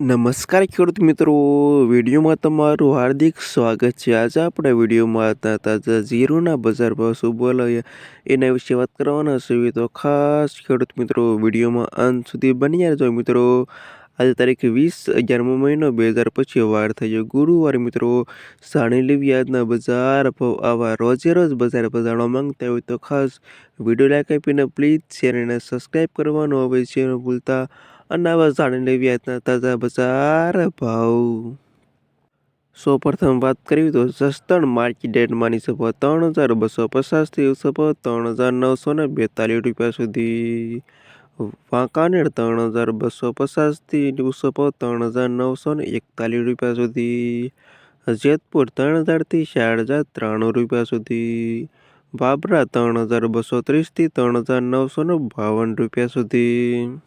નમસ્કાર ખેડૂત મિત્રો, વિડીયોમાં તમારું હાર્દિક સ્વાગત છે. આજે આપણે વિડીયોમાં તાજા ઝીરોના બજાર ભાવ શું બોલાય એના વિશે વાત કરવાના છે. તો ખાસ ખેડૂત મિત્રો, વિડીયોમાં અંત સુધી બની રહેજો મિત્રો. આજે તારીખ વીસ અગિયારમો મહિનો બે હજાર પછી વાર થયો ગુરુવાર મિત્રો. સાણી લેવી આજના બજાર ભાવ આવા રોજે રોજ બજાર જાણવા માંગતા હોય તો ખાસ વીડિયો લાઈક આપીને પ્લીઝ અને સબસ્ક્રાઈબ કરવાનું હવે છે ભૂલતા અને આવા જાણીને વ્યાજના તાજા બજાર ભાવ. સૌ પ્રથમ વાત કરવી તો જસદણ માર્કેટ રેટમાંની સભા ત્રણ હજાર બસો પચાસથી સભા ત્રણ હજાર નવસો ને બેતાલીસ રૂપિયા સુધી. વાંકાનેર ત્રણ હજાર બસો પચાસથી સભા ત્રણ હજાર નવસો ને એકતાલીસ રૂપિયા સુધી. જેતપુર ત્રણ હજારથી ચાર હજાર ત્રાણું રૂપિયા સુધી. બાબરા ત્રણ હજાર બસો ત્રીસથી ત્રણ હજાર નવસો ને બાવન રૂપિયા સુધી.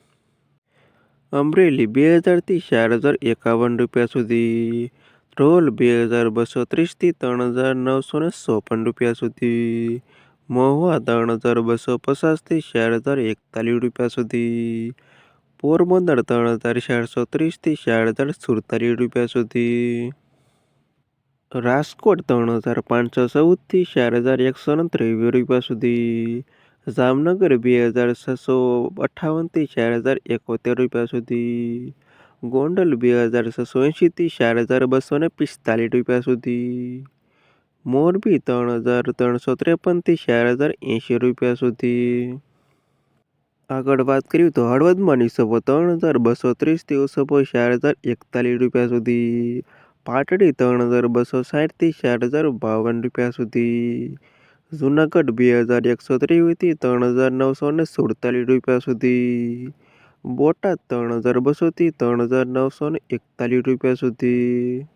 અમરેલી બે હજારથી ચાર હજાર એકાવન રૂપિયા સુધી. રોલ બે હજાર બસો ત્રીસથી ત્રણ હજાર નવસો ને ચોપન રૂપિયા સુધી. મહુવા ત્રણ હજાર બસો પચાસથી ચાર હજાર એકતાલીસ રૂપિયા સુધી. પોરબંદર ત્રણ હજાર ચારસો ત્રીસથી ચાર હજાર સુડતાલીસ રૂપિયા સુધી. રાજકોટ ત્રણ હજાર પાંચસો ચૌદથી ચાર હજાર એકસો ને ત્રેવીસ રૂપિયા સુધી. જામનગર બે હજાર છસો અઠ્ઠાવનથી ચાર હજાર એકોતેર રૂપિયા સુધી. ગોંડલ બે હજાર છસો એંશીથી ચાર હજાર બસો ને પિસ્તાલીસ રૂપિયા સુધી. મોરબી ત્રણ હજાર ત્રણસો ત્રેપનથી ચાર હજાર એંશી રૂપિયા સુધી. આગળ વાત કરીએ તો હળવદમાં નિસબો ત્રણ હજાર બસો ત્રીસથી ઓસબો ચાર હજાર એકતાલીસ રૂપિયા સુધી. પાટડી ત્રણ હજાર બસો સાઠથી ચાર હજાર બાવન રૂપિયા સુધી. જુનાગઢ બે હજાર એકસો ત્રેવીસથી ત્રણ હજાર નવસો ને સુડતાલીસ રૂપિયા સુધી. બોટાદ ત્રણ હજાર બસોથી ત્રણ હજાર નવસો ને એકતાલીસ રૂપિયા સુધી.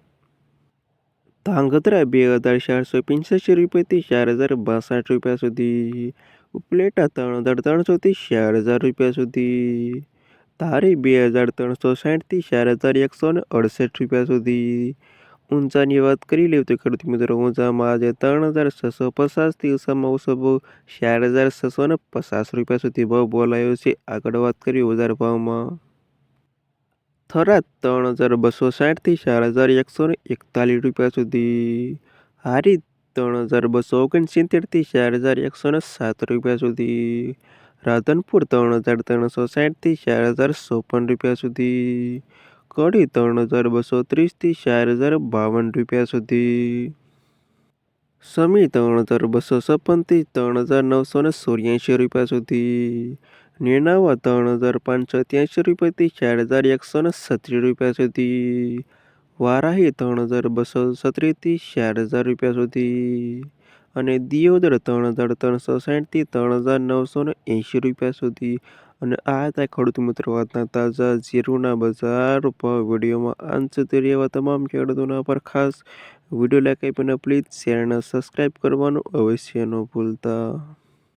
ધાંગધ્રા બે હજાર ચારસો પંચ્યાસી રૂપિયાથી ચાર હજાર બાસઠ રૂપિયા સુધી. ઉપલેટા ત્રણ હજાર ત્રણસોથી ચાર હજાર રૂપિયા સુધી. ધારી બે હજાર ત્રણસો સાઠથી ચાર હજાર એકસો ને અડસઠ રૂપિયા સુધી. ઊંચાની વાત કરી લઈએ તો ખેડૂત મિત્રો, ઊંચામાં આજે ત્રણ હજાર છસો પચાસથી ઓછામાં ઓછો ભાવ ચાર હજાર છસો ને પચાસ રૂપિયા સુધી ભાવ બોલાયો છે. આગળ વાત કરીએ બજાર ભાવમાં. થરાદ ત્રણ હજાર બસો સાઠથી ચાર હજાર એકસો ને એકતાલીસ રૂપિયા સુધી. હારી ત્રણ હજાર બસો ઓગણસિત્તેરથી ચાર હજાર એકસો ને સાત રૂપિયા સુધી. રાધનપુર ત્રણ હજાર ત્રણસો સાઠથી ચાર હજાર ચોપન રૂપિયા સુધી. કડી ત્રણ હજાર બસો ત્રીસથી ચાર હજાર બાવન રૂપિયા સુધી. સમી ત્રણ હજાર બસો છપ્પનથી ત્રણ હજાર નવસો ને ચોર્યાસી રૂપિયા સુધી. નેનાવા ત્રણ હજાર પાંચસો ત્યાસી રૂપિયાથી ચાર હજાર એકસો ને છત્રીસ રૂપિયા સુધી. વારાહી ત્રણ હજાર બસો સત્રીસથી ચાર હજાર રૂપિયા સુધી. અને દિયોદર ત્રણ હજાર ત્રણસો સાઠથી ત્રણ હજાર નવસો ને એંશી રૂપિયા સુધી. અને આ હતા ખેડૂત મિત્રો આજના તાજા જીરુના બજાર ભાવ વિડીયોમાં અંત સુધી એવા તમામ ખેડૂતોના પર ખાસ વીડિયો લાઈક આપીને પ્લીઝ શેર અને સબસ્ક્રાઈબ કરવાનું અવશ્ય ન ભૂલતા.